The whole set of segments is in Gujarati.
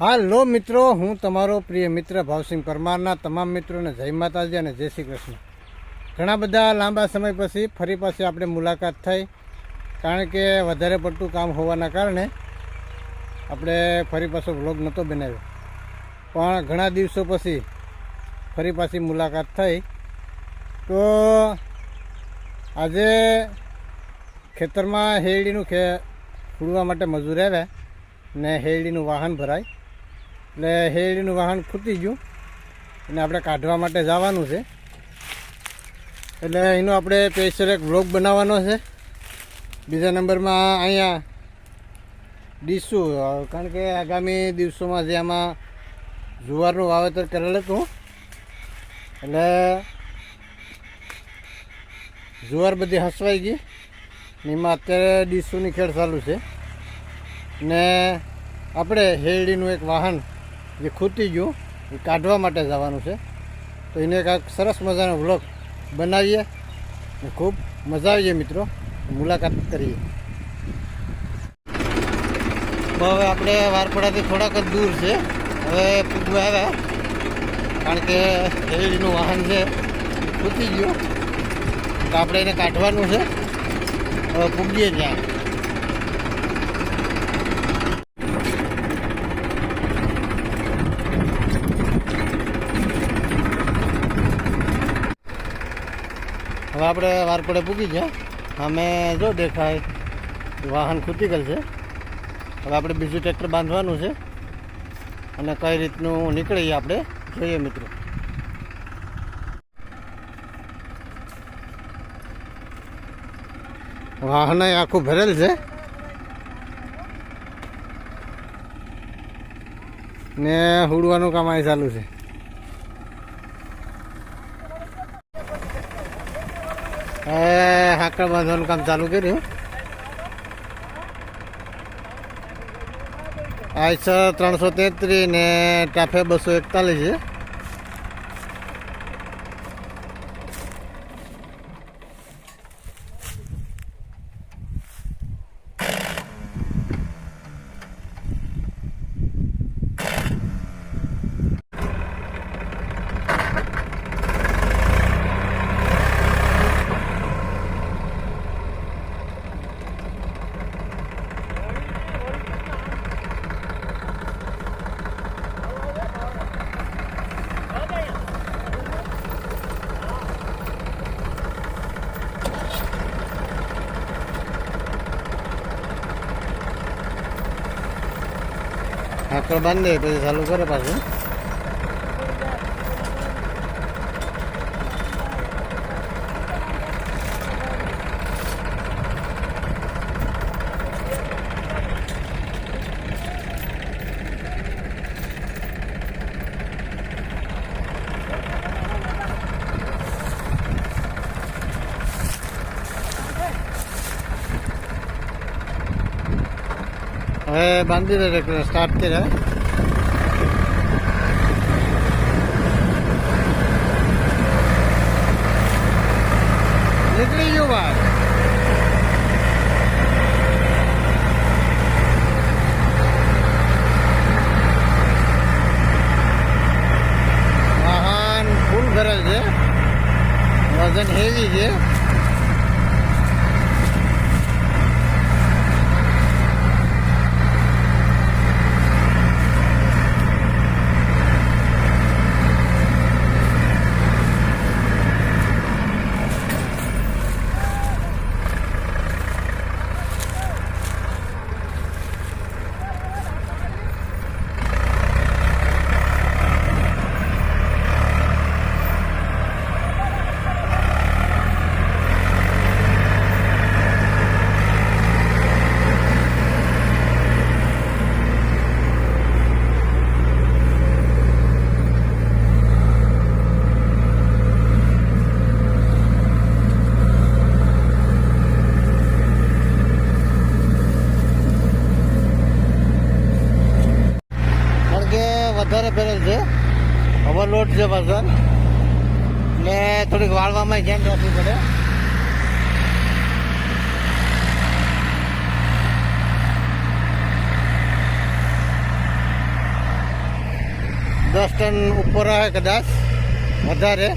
હાલો મિત્રો, હું તમારો પ્રિય મિત્ર ભાવસિંહ પરમારના તમામ મિત્રોને જય માતાજી અને જય શ્રી કૃષ્ણ. ઘણા બધા લાંબા સમય પછી ફરી પાછી આપણે મુલાકાત થઈ, કારણ કે વધારે પડતું કામ હોવાના કારણે આપણે ફરી પાછો વ્લોગ નહોતો બનાવ્યો. પણ ઘણા દિવસો પછી ફરી પાછી મુલાકાત થઈ. તો આજે ખેતરમાં હેરડીનું ખે ફૂડવા માટે મજૂર આવ્યા ને હેરડીનું વાહન ભરાય. એટલે હેરડીનું વાહન ખૂટી ગયું અને આપણે કાઢવા માટે જવાનું છે. એટલે એનો આપણે સ્પેશિયલ એક વ્લોગ બનાવવાનો છે. બીજા નંબરમાં અહીંયા ડીશું, કારણ કે આગામી દિવસોમાં જે આમાં જુવારનું વાવેતર કરેલ હતું. એટલે જુવાર બધી હસવાઈ ગઈ એમાં અત્યારે ડીસુની ખેડ ચાલુ છે. ને આપણે હેરડીનું એક વાહન જે ખૂટી ગયું, એ કાઢવા માટે જવાનું છે. તો એને કાંઈક સરસ મજાનો વ્લોગ બનાવીએ ને ખૂબ મજા આવીએ મિત્રો. મુલાકાત કરીએ. હવે આપણે વારપડાથી થોડાક જ દૂર છે. હવે પૂગવા આવ્યા. કારણ કે હેરડીનું વાહન છે ખૂટી ગયું. તો આપણે એને કાઢવાનું છે. હવે પૂગીએ ત્યાં. હવે આપણે વારપડે પૂગી ગયા. અમે જો દેખાય, વાહન ખૂટી છે. હવે આપણે બીજું ટ્રેક્ટર બાંધવાનું છે. અને કઈ રીતનું નીકળીએ આપણે, જોઈએ મિત્રો. વાહન આખું ભરેલ છે. ને હુડવાનું કામ અહીં ચાલુ છે. એ બાંધવાનું કામ ચાલુ કર્યું. આઈસર ત્રણસો તેત્રીસ ને ટાફે બસો એકતાલીસ છે. હાકડ બાંધે પછી ચાલુ કરે પાછું હવે બાંધી દે ટ્રેક્ટર સ્ટાર્ટ કર્યા નીકળી ગયું ભાઈ વાહન ફૂલ ભરેલ છે વજન હેવી છે કારણ કે વધારે ભરેલ છે ઓવરલોડ છે વજન એટલે થોડીક વાળવામાં ધ્યાન રાખવું પડે દસ ટન ઉપર આવે કદાચ વધારે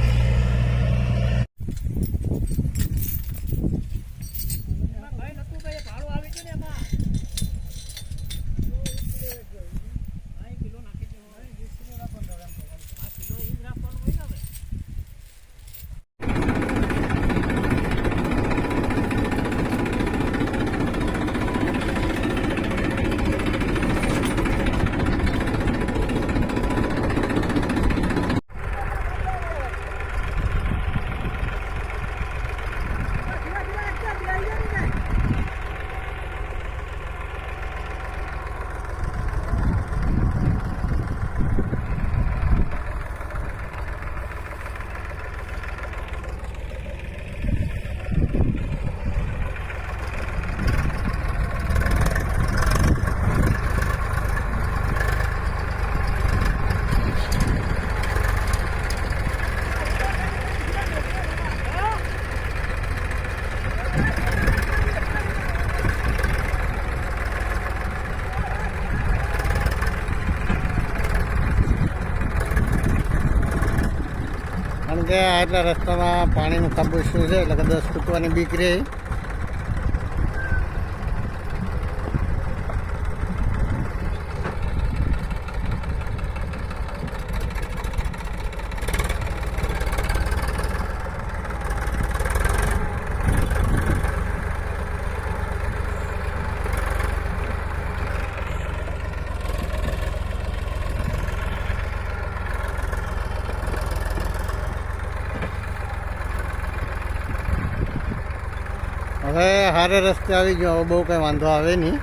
કારણ કે આટલા રસ્તામાં પાણીનું શું છે એટલે કે દસ ફૂટવાની બીક રહે. હવે હારે રસ્તે આવી ગયો બહુ કંઈ વાંધો આવે નહીં.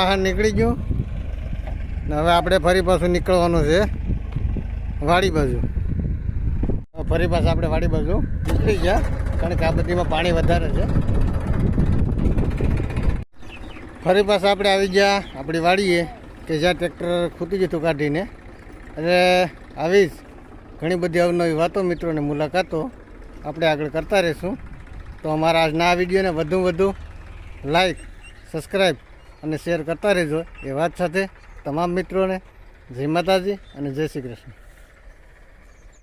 વાહન નીકળી ગયું. હવે આપણે ફરી પાછું નીકળવાનું છે વાડી બાજુ. ફરી પાછા આપણે વાડી બાજુ નીકળી ગયા, કારણ કે આ બધીમાં પાણી વધારે છે. ફરી પાછા આપણે આવી ગયા આપણી વાડીએ, કે જ્યાં ટ્રેક્ટર ખૂટી જતું કાઢીને. એટલે આવી ઘણી બધી અવનવી વાતો મિત્રોને મુલાકાતો આપણે આગળ કરતા રહીશું. તો અમારા આજના આ વિડીયોને વધુ વધુ લાઈક, સબસ્ક્રાઈબ અને શેર કરતા રહેજો. એ વાત સાથે તમામ મિત્રોને જય માતાજી અને જય શ્રી કૃષ્ણ.